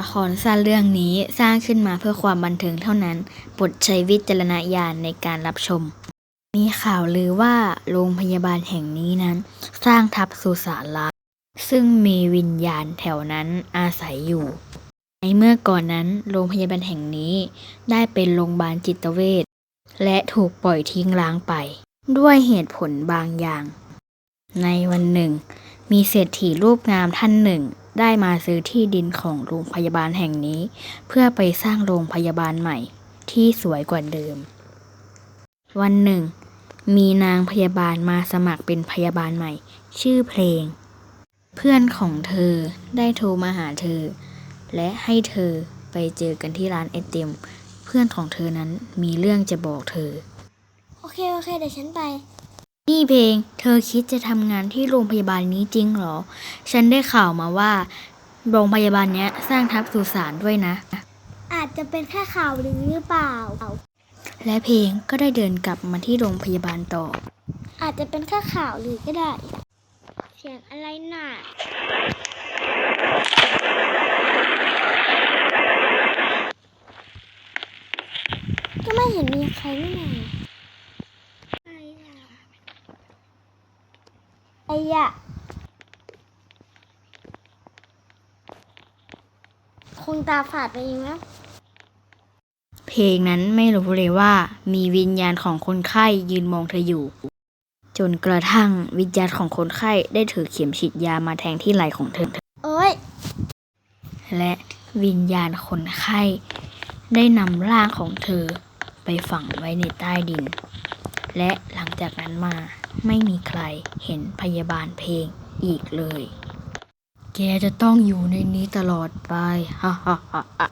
ละครสั้นเรื่องนี้สร้างขึ้นมาเพื่อความบันเทิงเท่านั้นโปรดใช้วิจารณญาณในการรับชม มีข่าวลือว่าโรงพยาบาลแห่งนี้นั้น สร้างทับสุสานล้างซึ่งมีวิญญาณแถวนั้นอาศัยอยู่ ในเมื่อก่อนนั้นโรงพยาบาลแห่งนี้ ได้เป็นโรงพยาบาลจิตเวชและถูกปล่อยทิ้งร้างไป ด้วยเหตุผลบางอย่าง ในวันหนึ่ง มีเศรษฐีรูปงามท่านหนึ่ง ได้มาซื้อที่ดินของโรงพยาบาลแห่งนี้ เพื่อไปสร้างโรงพยาบาลใหม่ที่สวยกว่าเดิม วันหนึ่ง มีนางพยาบาลมาสมัครเป็นพยาบาลใหม่ ชื่อเพลง เพื่อนของเธอได้โทรมาหาเธอ และให้เธอไปเจอกันที่ร้านไอติมเพื่อนของเธอนั้นมีเรื่องจะบอกเธอ โอเค โอเค เดี๋ยวฉันไป นี่เพลง เธอคิดจะทำงานที่โรงพยาบาลนี้จริงเหรอ ฉันได้ข่าวมาว่า โรงพยาบาลเนี้ยสร้างทับสุสานด้วยนะ อาจจะเป็นแค่ข่าวลือหรือเปล่า และเพลงก็ได้เดินกลับมาที่โรงพยาบาลต่อ อาจจะเป็นแค่ข่าวลือก็ได้ เสียงอะไรน่ะ ก็ไม่เห็นมีใครนี่นาใครอะไอ้ ยะคงตาฝาดไปเองนะเพลงนั้นไม่รู้เลยว่ามีวิญญาณของคนไข้ยืนมองเธออยู่ จนกระทั่งวิญญาณของคนไข้ได้ถือเข็มฉีดยามาแทงที่ไหล่ของเธอ โอ้ย และวิญญาณคนไข้ ได้นำร่างของเธอไปฝังไว้ในใต้ดิน และหลังจากนั้นมา ไม่มีใครเห็นพยาบาลเพลงอีกเลย แกจะต้องอยู่ในนี้ตลอดไป ฮ่าฮ่าฮ่า